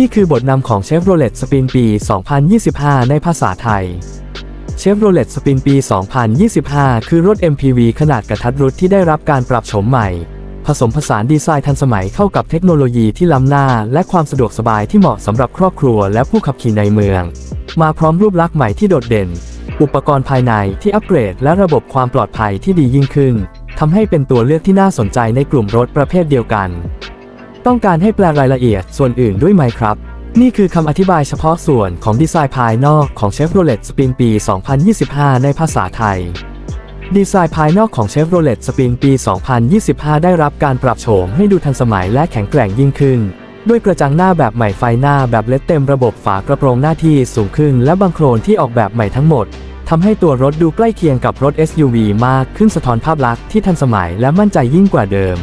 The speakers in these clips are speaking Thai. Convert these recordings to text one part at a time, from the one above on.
นี่คือบทนำของ Chevrolet Spin ปี 2025 ในภาษาไทย Chevrolet Spin ปี 2025 คือรถ MPV ขนาดกระทัดรัดที่ได้รับการปรับโฉมใหม่ ผสมผสานดีไซน์ทันสมัยเข้ากับเทคโนโลยีที่ล้ำหน้า และความสะดวกสบายที่เหมาะสำหรับครอบครัวและผู้ขับขี่ในเมือง มาพร้อมรูปลักษณ์ใหม่ที่โดดเด่น อุปกรณ์ภายในที่อัปเกรด และระบบความปลอดภัยที่ดียิ่งขึ้นทำให้เป็นตัวเลือกที่น่าสนใจในกลุ่มรถประเภทเดียวกัน ต้องการให้แปลรายละเอียดส่วนอื่นด้วยไหมครับ นี่คือคำอธิบายเฉพาะส่วนของดีไซน์ภายนอกของ Chevrolet Spin ปี 2025 ในภาษาไทย ดีไซน์ภายนอกของ Chevrolet Spin ปี 2025 ได้รับการปรับโฉมให้ดูทันสมัยและแข็งแกร่งยิ่งขึ้น ด้วยกระจังหน้าแบบใหม่ไฟหน้าแบบเลดเต็มระบบฝากระโปรงหน้าที่สูงขึ้น และบังโครนที่ออกแบบใหม่ทั้งหมดทำให้ตัวรถดูใกล้เคียงกับรถ SUV มากขึ้นสะท้อนภาพลักษณ์ที่ทันสมัยและมั่นใจยิ่งกว่าเดิม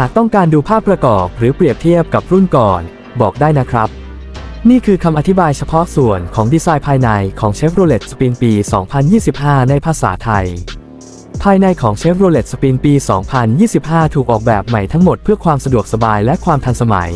หากต้องการดูภาพประกอบหรือเปรียบเทียบกับรุ่นก่อน บอกได้นะครับ นี่คือคำอธิบายเฉพาะส่วนของดีไซน์ภายในของ Chevrolet Spin ปี 2025 ในภาษาไทย ภายในของ Chevrolet Spin ปี 2025 ถูกออกแบบใหม่ทั้งหมดเพื่อความสะดวกสบายและความทันสมัย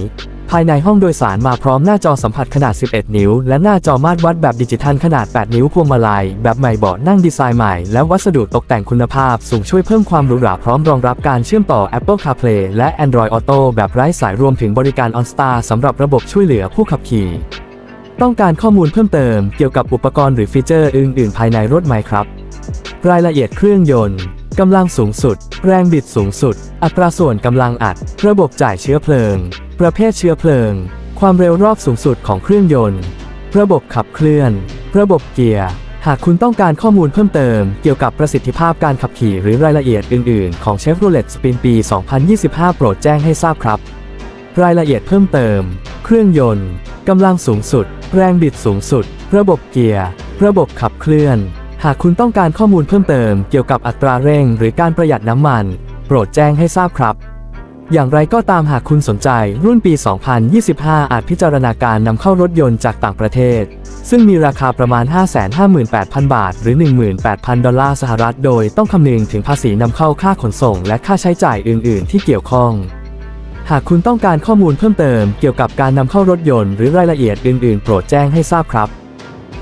ภายในห้องโดยสารมาพร้อมหน้าจอสัมผัสขนาด 11 นิ้ว และหน้าจอมาตรวัดแบบดิจิทัลขนาด 8 นิ้วพวงมาลัย แบบใหม่เบาะนั่งดีไซน์ใหม่ และวัสดุตกแต่งคุณภาพ สูงช่วยเพิ่มความหรูหราพร้อมรองรับการเชื่อมต่อ Apple CarPlay และ Android Auto แบบไร้สายรวมถึงบริการ OnStar สำหรับระบบช่วยเหลือผู้ขับขี่ ต้องการข้อมูลเพิ่มเติมเกี่ยวกับอุปกรณ์หรือฟีเจอร์อื่น ๆ ภายในรถไหมครับ รายละเอียดเครื่องยนต์ กำลังสูงสุด แรงบิดสูงสุด อัตราส่วนกำลังอัด ระบบจ่ายเชื้อเพลิง ประเภทเชื้อเพลิง ความเร็วรอบสูงสุดของเครื่องยนต์ ระบบขับเคลื่อน ระบบเกียร์ หากคุณต้องการข้อมูลเพิ่มเติม เกี่ยวกับประสิทธิภาพการขับขี่หรือรายละเอียดอื่น ๆ ของ Chevrolet Spin ปี 2025 โปรดแจ้งให้ทราบครับ รายละเอียดเพิ่มเติม เครื่องยนต์กำลังสูงสุด แรงบิดสูงสุด ระบบเกียร์ ระบบขับเคลื่อน หากคุณต้องการข้อมูลเพิ่มเติมเกี่ยวกับอัตราเร่งหรือการประหยัดน้ำมัน โปรดแจ้งให้ทราบครับ อย่างไรก็ตามหากคุณสนใจรุ่นปี 2025 อาจพิจารณาการนำเข้ารถยนต์จากต่างประเทศ ซึ่งมีราคาประมาณ 558,000 บาท หรือ 18,000 ดอลลาร์สหรัฐ โดยต้องคำนึงถึงภาษีนำเข้าค่าขนส่ง และค่าใช้จ่ายอื่น ๆ ที่เกี่ยวข้องหากคุณต้องการข้อมูลเพิ่มเติมเกี่ยวกับการนำเข้ารถยนต์หรือรายละเอียดอื่น ๆ โปรดแจ้งให้ทราบครับ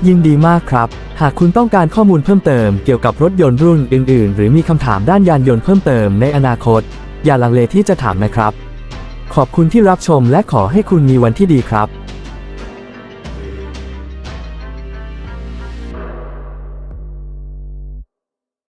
ยินดีมากครับ หากคุณต้องการข้อมูลเพิ่มเติมเกี่ยวกับรถยนต์รุ่นอื่น ๆ หรือมีคำถามด้านยานยนต์เพิ่มเติมในอนาคต อย่าลังเลที่จะถามนะครับ ขอบคุณที่รับชมและขอให้คุณมีวันที่ดีครับ